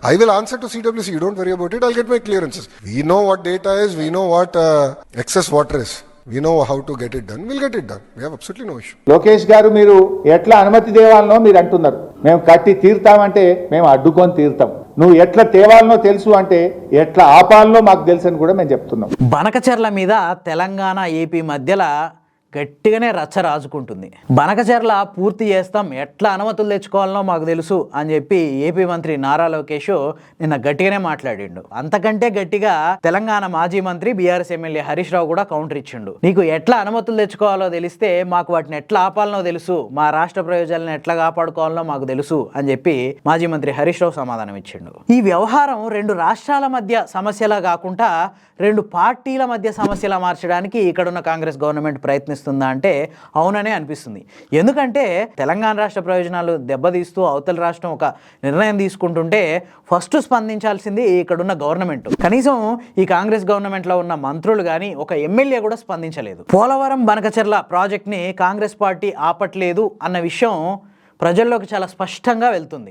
I will answer to CWC. You don't worry about it. I'll get my clearances. We know what data is. We know what uh, excess water is. We know how to get it done. We'll get it done. We have absolutely no issue. Lokesh గారు మీరు ఎట్లా అనుమతి తేవాలనో మీరు అంటున్నారు మేము కట్టి తీరుతామంటే మేము అడ్డుకొని తీరుతాం నువ్వు ఎట్లా తేవాలనో తెలుసు అంటే ఎట్లా ఆపాలనో మాకు తెలుసు అని కూడా మేము చెప్తున్నాం బనకచెర్ల మీద తెలంగాణ ఏపీ మధ్యలో గట్టిగానే రచ్చ రాజుకుంటుంది. బనకచెర్ల పూర్తి చేస్తాం ఎట్లా అనుమతులు తెచ్చుకోవాలనో మాకు తెలుసు అని చెప్పి ఏపీ మంత్రి నారా లోకేష్ నిన్న గట్టిగానే మాట్లాడిండు. అంతకంటే గట్టిగా తెలంగాణ మాజీ మంత్రి బీఆర్ఎస్ ఎమ్మెల్యే హరీష్ రావు కూడా కౌంటర్ ఇచ్చిండు. నీకు ఎట్లా అనుమతులు తెచ్చుకోవాలో తెలిస్తే మాకు వాటిని ఎట్లా ఆపాలనో తెలుసు మా రాష్ట్ర ప్రయోజనాలను ఎట్లా కాపాడుకోవాలనో మాకు తెలుసు అని చెప్పి మాజీ మంత్రి హరీష్ రావు సమాధానం ఇచ్చిండు. ఈ వ్యవహారం రెండు రాష్ట్రాల మధ్య సమస్యలా కాకుండా రెండు పార్టీల మధ్య సమస్యలా మార్చడానికి ఇక్కడున్న కాంగ్రెస్ గవర్నమెంట్ ప్రయత్నిస్తుంది. అంటే అవుననే అనిపిస్తుంది. ఎందుకంటే తెలంగాణ రాష్ట్ర ప్రయోజనాలు దెబ్బతీస్తూ అవతల రాష్ట్రం ఒక నిర్ణయం తీసుకుంటుంటే ఫస్ట్ స్పందించాల్సింది ఇక్కడున్న గవర్నమెంట్. కనీసం ఈ కాంగ్రెస్ గవర్నమెంట్లో ఉన్న మంత్రులు కానీ ఒక ఎమ్మెల్యే కూడా స్పందించలేదు. పోలవరం బనకచర్ల ప్రాజెక్ట్ని కాంగ్రెస్ పార్టీ ఆపట్లేదు అన్న విషయం ప్రజల్లోకి చాలా స్పష్టంగా వెళ్తుంది.